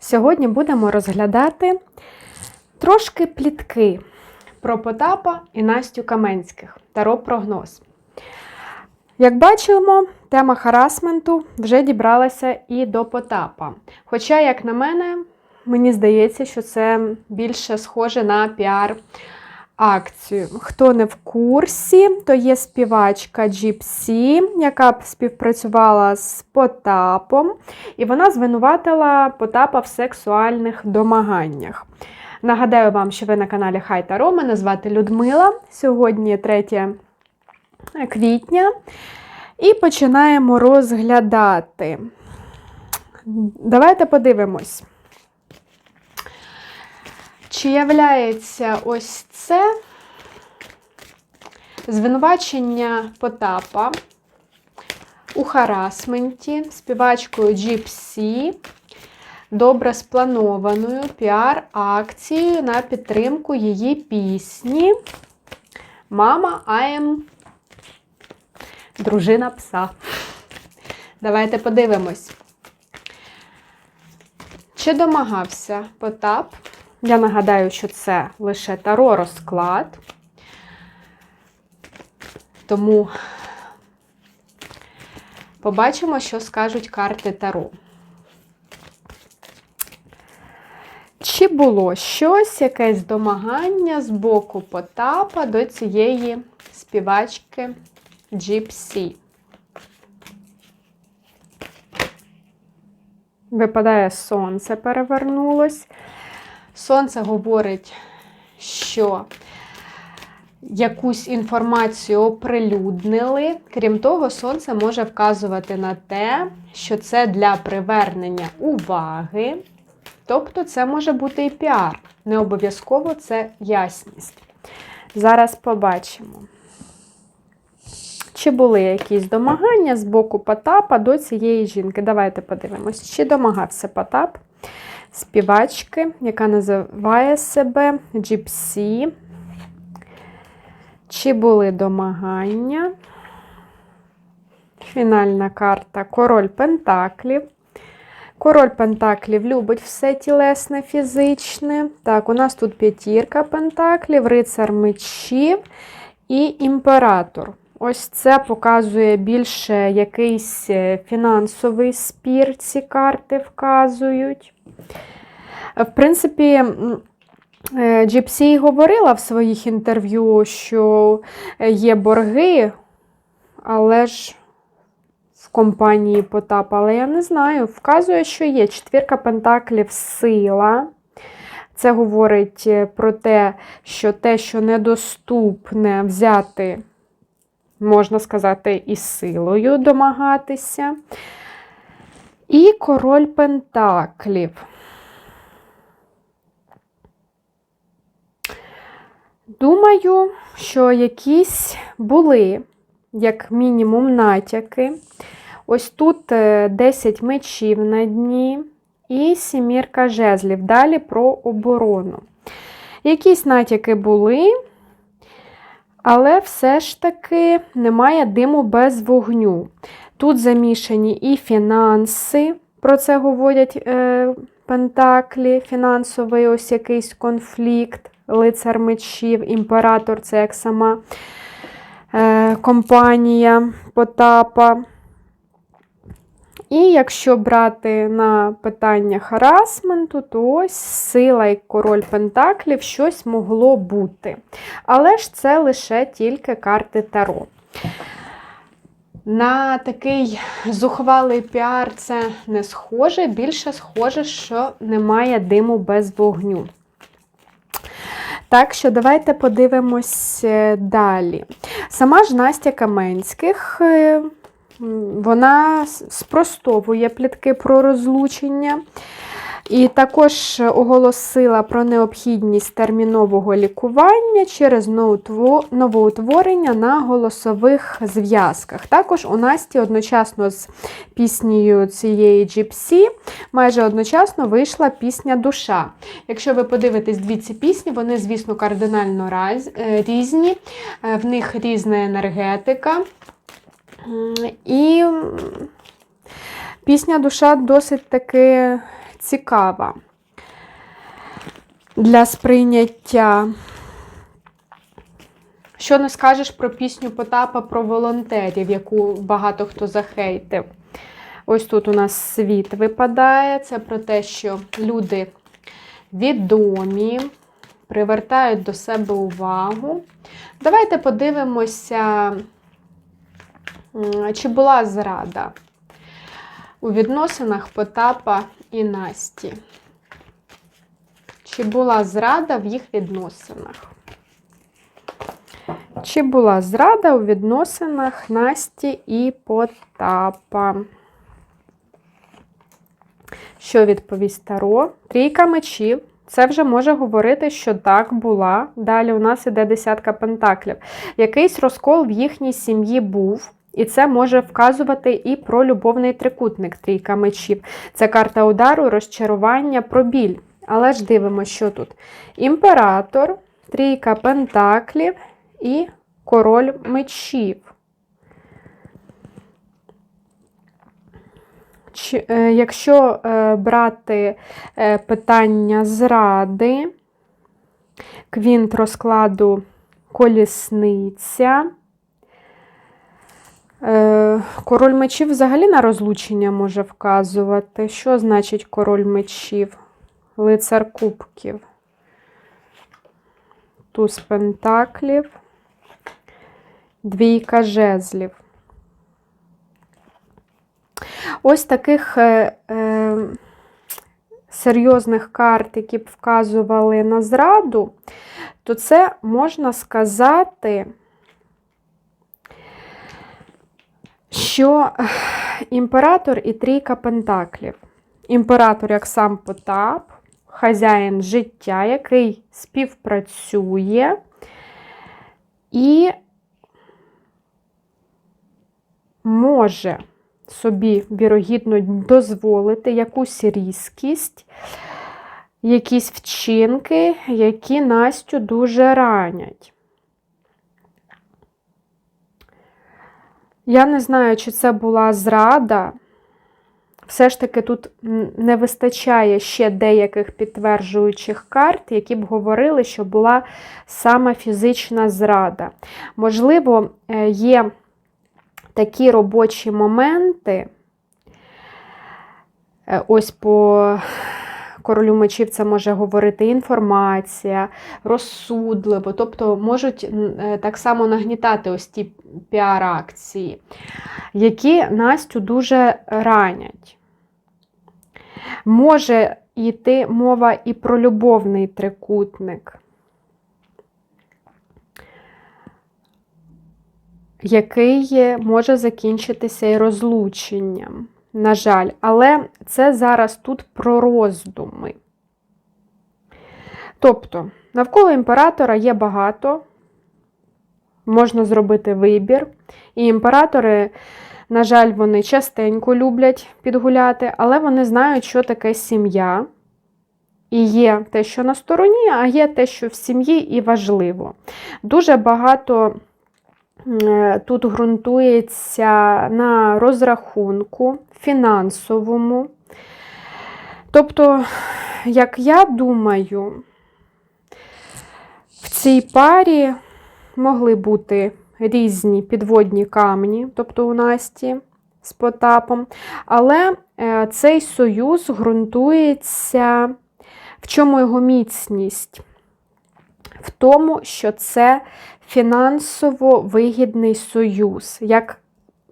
Сьогодні будемо розглядати трошки плітки про Потапа і Настю Каменських Таро прогноз. Як бачимо, тема харасменту вже дібралася і до Потапа. Хоча, як на мене, мені здається, що це більше схоже на піар. Акцію. Хто не в курсі, то є співачка Gypsy, яка співпрацювала з Потапом, і вона звинуватила Потапа в сексуальних домаганнях. Нагадаю вам, що ви на каналі Хай Таро. Мене звати Людмила. Сьогодні 3 квітня. І починаємо розглядати. Давайте подивимось. Чи являється ось це звинувачення Потапа у харасменті співачкою Gypsy, добре спланованою піар-акцією на підтримку її пісні Мама am дружина пса. Давайте подивимось. Чи домагався Потап? Я нагадаю, що це лише таро розклад. Тому побачимо, що скажуть карти Таро. Чи було щось, якесь домагання з боку Потапа до цієї співачки Gypsy? Випадає сонце, перевернулось. Сонце говорить, що якусь інформацію оприлюднили. Крім того, сонце може вказувати на те, що це для привернення уваги. Тобто, це може бути і піар. Не обов'язково це ясність. Зараз побачимо. Чи були якісь домагання з боку Потапа до цієї жінки? Давайте подивимось, чи домагався Потап співачки, яка називає себе Gypsy. Чи були домагання? Фінальна карта Король Пентаклів. Король Пентаклів любить все тілесне, фізичне. Так, у нас тут п'ятірка Пентаклів, рицар мечів і імператор. Ось це показує більше якийсь фінансовий спір, ці карти вказують. В принципі, Джіпсі говорила в своїх інтерв'ю, що є борги, але ж в компанії Потап, але я не знаю, вказує, що є четвірка пентаклів сила. Це говорить про те, що те, що недоступне взяти, можна сказати, і силою домагатися. І король пентаклів. Думаю, що якісь були, як мінімум, натяки. Ось тут 10 мечів на дні і сімірка жезлів. Далі про оборону. Якісь натяки були, але все ж таки немає диму без вогню. Тут замішані і фінанси, про це говорять е, Пентаклі, фінансовий ось якийсь конфлікт, лицар мечів, імператор це як сама е, компанія Потапа. І якщо брати на питання харасменту, то ось сила і король Пентаклів щось могло бути. Але ж це лише тільки карти Таро. На такий зухвалий піар це не схоже, більше схоже, що немає диму без вогню. Так що давайте подивимось далі. Сама ж Настя Каменських, вона спростовує плітки про розлучення. І також оголосила про необхідність термінового лікування через новоутворення на голосових зв'язках. Також у Насті одночасно з піснею цієї Gypsy майже одночасно вийшла пісня Душа. Якщо ви подивитесь дві ці пісні, вони, звісно, кардинально різні, в них різна енергетика. І пісня Душа досить таки цікава для сприйняття. Що не скажеш про пісню Потапа про волонтерів, яку багато хто захейтив. Ось тут у нас світ випадає. Це про те, що люди відомі, привертають до себе увагу. Давайте подивимося, чи була зрада у відносинах Потапа і Насті. Чи була зрада в їх відносинах? Чи була зрада у відносинах Насті і Потапа? Що відповість Таро? Трійка мечів. Це вже може говорити, що так була. Далі у нас іде десятка пентаклів. Якийсь розкол в їхній сім'ї був. І це може вказувати і про любовний трикутник трійка мечів. Це карта удару, розчарування, про біль. Але ж дивимося, що тут. Імператор, трійка пентаклів і король мечів. Е, якщо е, брати е, питання зради, квінт розкладу колісниця. Е, король мечів взагалі на розлучення може вказувати. Що значить король мечів? Лицар кубків. Туз пентаклів. Двійка жезлів. Ось таких е, е, серйозних карт, які б вказували на зраду, то це можна сказати, що імператор і трійка пентаклів. Імператор, як сам Потап, хазяїн життя, який співпрацює і може собі, вірогідно, дозволити якусь різкість, якісь вчинки, які Настю дуже ранять. Я не знаю, чи це була зрада. Все ж таки тут не вистачає ще деяких підтверджуючих карт, які б говорили, що була саме фізична зрада. Можливо, е, є такі робочі моменти, е, ось по королю мечів це може говорити інформація, розсудливо, тобто можуть е, так само нагнітати ось ті піар-акції, які Настю дуже ранять. Може йти мова і про любовний трикутник. який може закінчитися і розлученням. На жаль, але це зараз тут про роздуми. Тобто, навколо імператора є багато, можна зробити вибір. І імператори, на жаль, вони частенько люблять підгуляти, але вони знають, що таке сім'я. І є те, що на стороні, а є те, що в сім'ї і важливо. Дуже багато тут ґрунтується на розрахунку фінансовому. Тобто, як я думаю, в цій парі могли бути різні підводні камні, тобто у Насті з Потапом, але е, цей союз ґрунтується, в чому його міцність? В тому, що це фінансово вигідний союз, як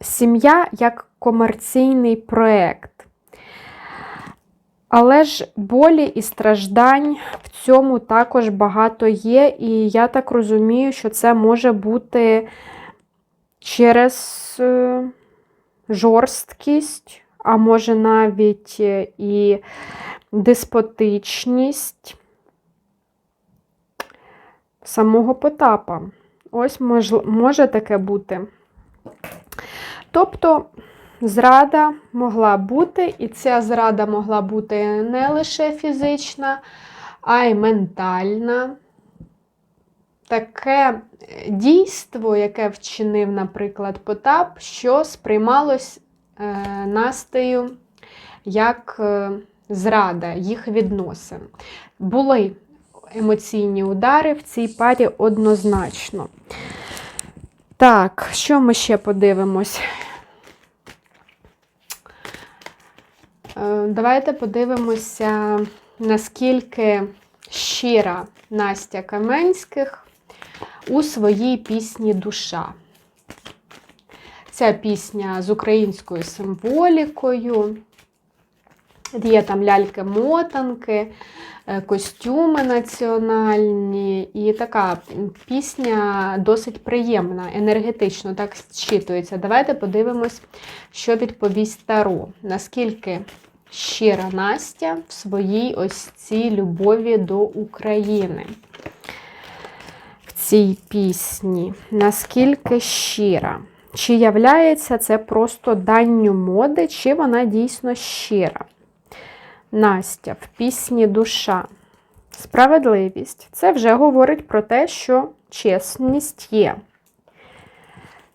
сім'я, як комерційний проєкт. Але ж болі і страждань в цьому також багато є, і я так розумію, що це може бути через е, жорсткість, а може навіть е, і деспотичність самого Потапа. Ось мож, може таке бути. Тобто, зрада могла бути, і ця зрада могла бути не лише фізична, а й ментальна. Таке дійство, яке вчинив, наприклад, Потап, що сприймалось е, Настею як е, зрада їх відносин. Були емоційні удари в цій парі однозначно. Так, що ми ще подивимось? Е, Давайте подивимося, наскільки щира Настя Каменських у своїй пісні Душа. Ця пісня з українською символікою. Є там ляльки-мотанки, костюми національні, і така пісня досить приємна, енергетично так зчитується. Давайте подивимось, що відповість Таро. Наскільки щира Настя в своїй ось цій любові до України. В цій пісні. Наскільки щира? Чи являється це просто данню моди, чи вона дійсно щира? Настя в пісні Душа. Справедливість. Це вже говорить про те, що чесність є.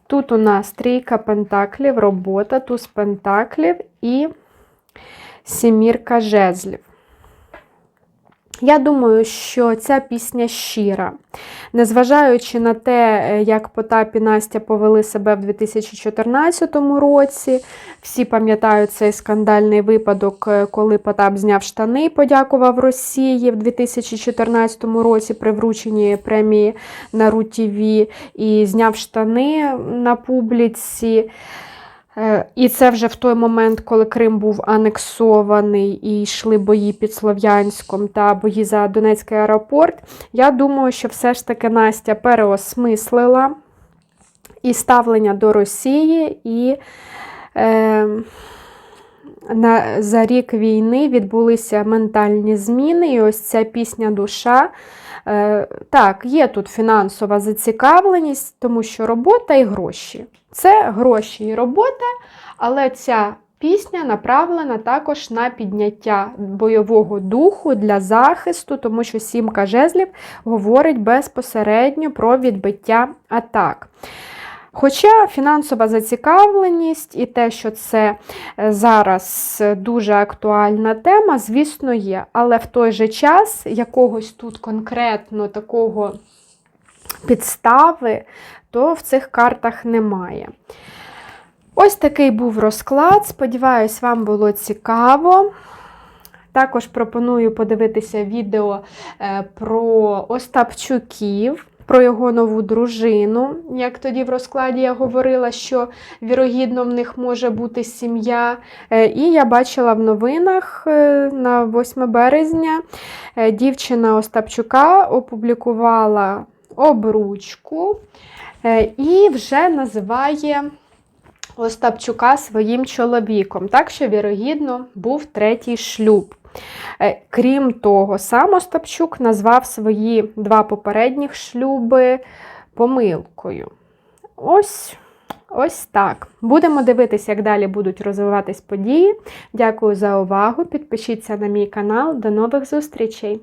Тут у нас трійка пентаклів, робота, туз пентаклів і сімірка жезлів. Я думаю, що ця пісня щира. Незважаючи на те, е, як Потап і Настя повели себе в 2014 році, всі пам'ятають цей скандальний випадок, е, коли Потап зняв штани і подякував Росії в 2014 році при врученні премії на РУ-ТВ і зняв штани на публіці. Е, І це вже в той момент, коли Крим був анексований і йшли бої під Слов'янськом та бої за Донецький аеропорт. Я думаю, що все ж таки Настя переосмислила і ставлення до Росії, і е, на, за рік війни відбулися ментальні зміни. І ось ця пісня душа. Е, так, є тут фінансова зацікавленість, тому що робота і гроші. Це гроші і робота, але ця пісня направлена також на підняття бойового духу для захисту, тому що сімка жезлів говорить безпосередньо про відбиття атак. Хоча фінансова зацікавленість і те, що це е, зараз дуже актуальна тема, звісно, є. Але в той же час якогось тут конкретно такого підстави, то в цих картах немає. Ось такий був розклад. Сподіваюсь, вам було цікаво. Також пропоную подивитися відео е, про Остапчуків, про його нову дружину. Як тоді в розкладі я говорила, що вірогідно в них може бути сім'я. Е, І я бачила в новинах е, на 8 березня е, дівчина Остапчука опублікувала обручку і вже називає. Остапчука своїм чоловіком, так що, вірогідно, був третій шлюб. Е, Крім того, сам Остапчук назвав свої два попередніх шлюби помилкою. Ось, ось так. Будемо дивитися, як далі будуть розвиватись події. Дякую за увагу. Підпишіться на мій канал. До нових зустрічей!